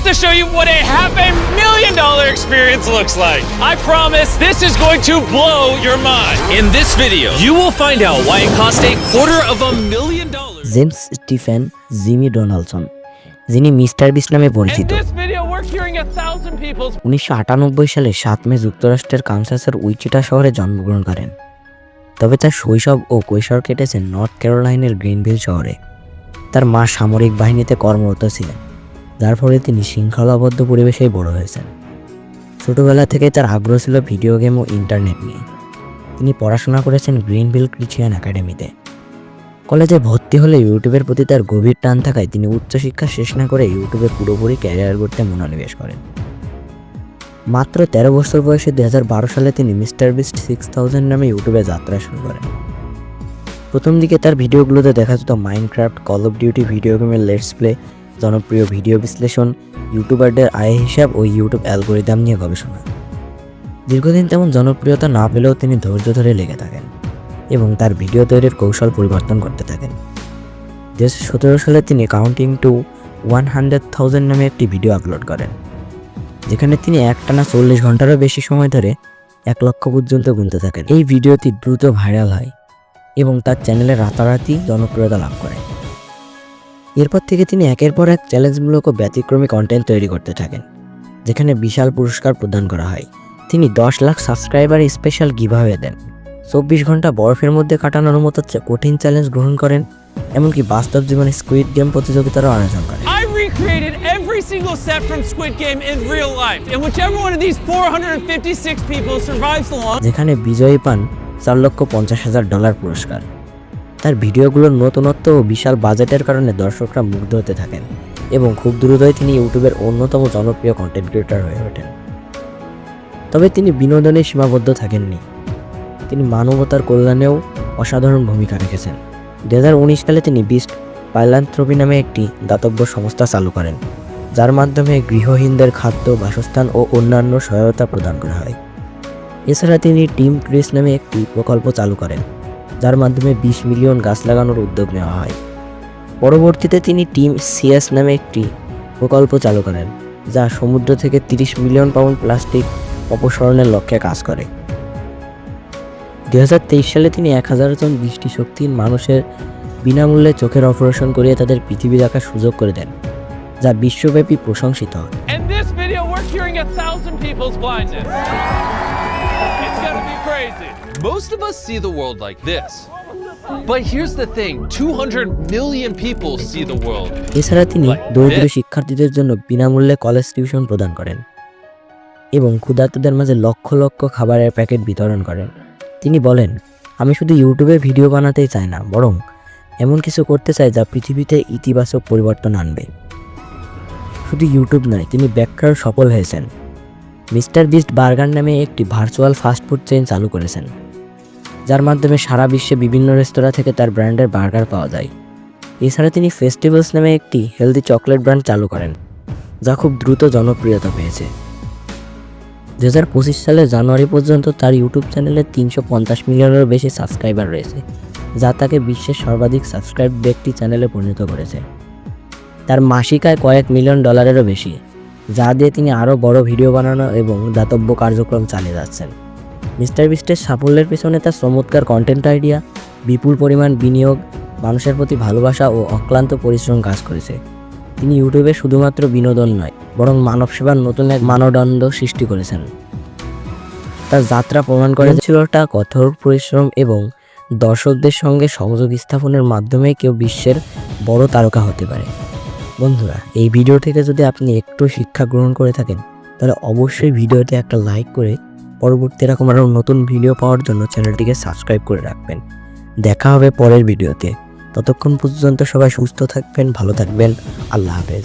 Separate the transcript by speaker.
Speaker 1: about to show you what a half a million dollar experience looks like. I promise this is going to blow your mind. In this video, you will find out why it cost a quarter of a million dollars.
Speaker 2: James Stephen Jimmy Donaldson যিনি mister বিস নামে
Speaker 1: In
Speaker 2: পরিচিত
Speaker 1: this video, we're hearing a thousand people's
Speaker 2: উনিশশো আটানব্বই সালে সাত মে যুক্তরাষ্ট্রের কানসাসের উইচিটা শহরে জন্মগ্রহণ করেন তবে তার শৈশব ও কৈশোর কেটেছে নর্থ ক্যারোলাইনের গ্রিনভিল শহরে তার মা সামরিক বাহিনীতে কর্মরত ছিলেন যার ফলে তিনি শৃঙ্খলাবদ্ধ পরিবেশেই বড় হয়েছেন। ছোটবেলা থেকে তার আগ্রহ ছিল ভিডিও গেম ও ইন্টারনেট নিয়ে। তিনি পড়াশোনা করেছেন গ্রিনভিল ক্রিশ্চিয়ান একাডেমিতে। কলেজে ভর্তি হলে ইউটিউবের প্রতি তার গভীর টান থাকায় তিনি উচ্চশিক্ষা শেষ না করে ইউটিউবে পুরোপুরি ক্যারিয়ার গড়তে মনোনিবেশ করেন। মাত্র তেরো বছর বয়সে দু হাজার বারো সালে তিনি মিস্টার বিস্ট সিক্স থাউজেন্ড নামে ইউটিউবে যাত্রা শুরু করেন। প্রথম দিকে তার ভিডিওগুলোতে দেখা যেত Minecraft, call of duty, video গেমের লেটস প্লে জনপ্রিয় ভিডিও বিশ্লেষণ, ইউটিউবারদের আয় হিসাব ও ইউটিউব অ্যালগোরিদম নিয়ে গবেষণা। দীর্ঘদিন তেমন জনপ্রিয়তা না পেলেও তিনি ধৈর্য ধরে লেগে থাকেন এবং তার ভিডিও তৈরির কৌশল পরিবর্তন করতে থাকেন। দু সতেরো সালে তিনি counting to one hundred thousand নামে একটি ভিডিও আপলোড করেন, যেখানে তিনি একটানা চল্লিশ ঘন্টারও বেশি সময় ধরে এক লক্ষ পর্যন্ত গুনতে থাকেন। এই ভিডিওটি দ্রুত ভাইরাল হয় এবং তার চ্যানেলে রাতারাতি জনপ্রিয়তা লাভ করে। এরপর থেকে তিনি একের পর এক চ্যালেঞ্জমূলক ও ব্যতিক্রমী কন্টেন্ট তৈরি করতে থাকেন যেখানে বিশাল পুরস্কার প্রদান করা হয়। তিনি দশ লাখ সাবস্ক্রাইবার স্পেশাল গিভাওয়ে দেন। চব্বিশ ঘণ্টা বরফের মধ্যে কাটানোর মতো কঠিন চ্যালেঞ্জ গ্রহণ করেন এমনকি বাস্তব জীবনে স্কুইড গেম প্রতিযোগিতারও আয়োজন করেন।
Speaker 1: Recreated every single set from Squid Game in real life, and whichever one of these 456 people survives the longest.
Speaker 2: যেখানে বিজয়ী পান চার লক্ষ পঞ্চাশ হাজার ডলার পুরস্কার। তার ভিডিওগুলোর নতুনত্ব ও বিশাল বাজেটের কারণে দর্শকরা মুগ্ধ হতে থাকেন এবং খুব দ্রুতই তিনি ইউটিউবের অন্যতম জনপ্রিয় কন্টেন্ট ক্রিয়েটর হয়ে ওঠেন। তবে তিনি বিনোদনে সীমাবদ্ধ থাকেননি। তিনি মানবতার কল্যাণেও অসাধারণ ভূমিকা রেখেছেন। দু হাজার উনিশ সালে তিনি বিস্ট পাইলান্থ্রপি নামে একটি দাতব্য সংস্থা চালু করেন, যার মাধ্যমে গৃহহীনদের খাদ্য, বাসস্থান ও অন্যান্য সহায়তা প্রদান করা হয়। এছাড়া তিনি টিম ক্রিস নামে একটি প্রকল্প চালু করেন। যার মাধ্যমে বিশ মিলিয়ন গাছ লাগানোর উদ্যোগ নেওয়া হয়। পরবর্তীতে তিনি টিম সিএস নামে একটি প্রকল্প চালু করেন, যা সমুদ্র থেকে তিরিশ মিলিয়ন পাউন্ড প্লাস্টিক অপসারণের লক্ষ্যে কাজ করে। দু হাজার তেইশ সালে তিনি এক হাজার জন দৃষ্টিশক্তিহীন মানুষের বিনামূল্যে চোখের অপারেশন করিয়ে তাদের পৃথিবী দেখার সুযোগ করে দেন, যা বিশ্বব্যাপী প্রশংসিত।
Speaker 1: It's gonna be crazy.
Speaker 3: Most of us see the world like this. But here's the thing 200 million people see the world.
Speaker 2: এছাড়া তিনি দরিদ্র শিক্ষার্থীদের জন্য বিনামূল্যে কলেজ টিউশন প্রদান করেন এবং ক্ষুধার্তদের মাঝে লক্ষ লক্ষ খাবারের প্যাকেট বিতরণ করেন তিনি বলেন আমি শুধু ইউটিউবে ভিডিও বানাতেই চাই না বরং এমন কিছু করতে চাই যা পৃথিবীতে ইতিবাচক পরিবর্তন আনবে শুধু ইউটিউব নয় তিনি ব্যাখ্যার সফল হয়েছেন মিস্টার বিস্ট বার্গার নামে একটি ভার্চুয়াল ফাস্টফুড চেইন চালু করেছেন, যার মাধ্যমে সারা বিশ্বে বিভিন্ন রেস্তোরাঁ থেকে তার ব্র্যান্ডের বার্গার পাওয়া যায়। এছাড়া তিনি ফেস্টিভ্যালস নামে একটি হেলদি চকলেট ব্র্যান্ড চালু করেন, যা খুব দ্রুত জনপ্রিয়তা পেয়েছে। দু হাজার পঁচিশ সালের জানুয়ারি পর্যন্ত তার ইউটিউব চ্যানেলে তিনশো পঞ্চাশ মিলিয়নেরও বেশি সাবস্ক্রাইবার রয়েছে, যা তাকে বিশ্বের সর্বাধিক সাবস্ক্রাইব ব্যক্তি চ্যানেলে পরিণত করেছে। তার মাসিক আয় কয়েক মিলিয়ন ডলারেরও বেশি। যা দিয়ে তিনি আরও বড় ভিডিও বানানো এবং দাতব্য কার্যক্রম চালিয়ে যাচ্ছেন। মিস্টার বিস্টের সাফল্যের পেছনে তার চমৎকার কন্টেন্ট আইডিয়া বিপুল পরিমাণ বিনিয়োগ, মানুষের প্রতি ভালোবাসা ও অক্লান্ত পরিশ্রম কাজ করেছে। তিনি ইউটিউবে শুধুমাত্র বিনোদন নয়, বরং মানব সেবার নতুন এক মানদণ্ড সৃষ্টি করেছেন। তার যাত্রা প্রমাণ করে ছিল তা কঠোর পরিশ্রম এবং দর্শকদের সঙ্গে সংযোগ স্থাপনের মাধ্যমে কেউ বিশ্বের বড় তারকা হতে পারে। বন্ধুরা, এই ভিডিও থেকে যদি আপনি একটু শিক্ষা গ্রহণ করে থাকেন, তাহলে অবশ্যই ভিডিওতে একটা লাইক করে পরবর্তী এরকম আরও নতুন ভিডিও পাওয়ার জন্য চ্যানেলটিকে সাবস্ক্রাইব করে রাখবেন। দেখা হবে পরের ভিডিওতে ততক্ষণ পর্যন্ত সবাই সুস্থ থাকবেন, ভালো থাকবেন। আল্লাহ হাফেজ।